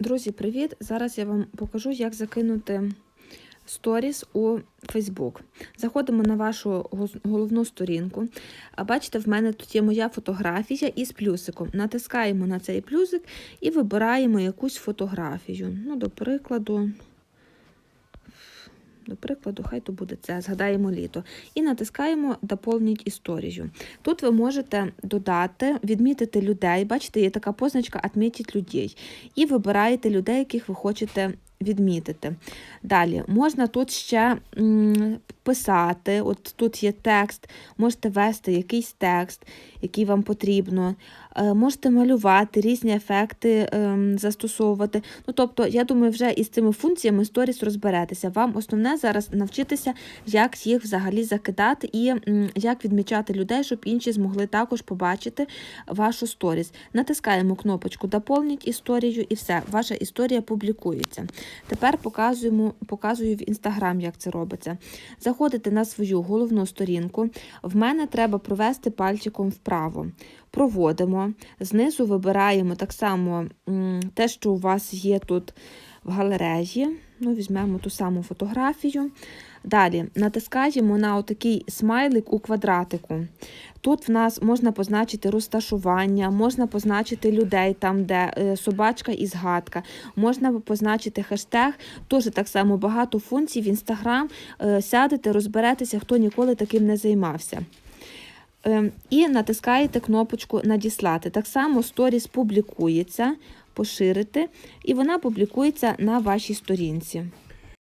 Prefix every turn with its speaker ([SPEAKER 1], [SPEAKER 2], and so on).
[SPEAKER 1] Друзі, привіт! Зараз я вам покажу, як закинути сторіс у Facebook. Заходимо на вашу головну сторінку. А бачите, в мене тут є моя фотографія із плюсиком. Натискаємо на цей плюсик і вибираємо якусь фотографію. Ну, до прикладу. До прикладу, хай то буде це, згадаємо літо. І натискаємо Доповніть історію. Тут ви можете додати, відмітити людей. Бачите, є така позначка «Отмітить людей. І вибираєте людей, яких ви хочете відмітити. Далі можна тут ще писати, от тут є текст, можете ввести якийсь текст, який вам потрібно. Е, Можете малювати, різні ефекти ем, застосовувати. Ну, тобто, я думаю, вже із цими функціями сторіс розберетеся. Вам основне зараз навчитися, як їх взагалі закидати і як відмічати людей, щоб інші змогли також побачити вашу сторіс. Натискаємо кнопочку Доповніть історію і все, ваша історія публікується. Тепер показуємо, показую в інстаграм, як це робиться. Заходите на свою головну сторінку. В мене треба провести пальчиком вправо. Проводимо. Знизу вибираємо так само те, що у вас є тут в галереї. Ну, візьмемо ту саму фотографію. Далі натискаємо на отакий смайлик у квадратику. Тут в нас можна позначити розташування, можна позначити людей, там, де е, собачка і згадка, можна позначити хештег. Теж так само багато функцій в інстаграм. Сядете, розберетеся, хто ніколи таким не займався. Ем, І натискаєте кнопочку Надіслати. Так само сторіс публікується, поширити, і вона публікується на вашій сторінці.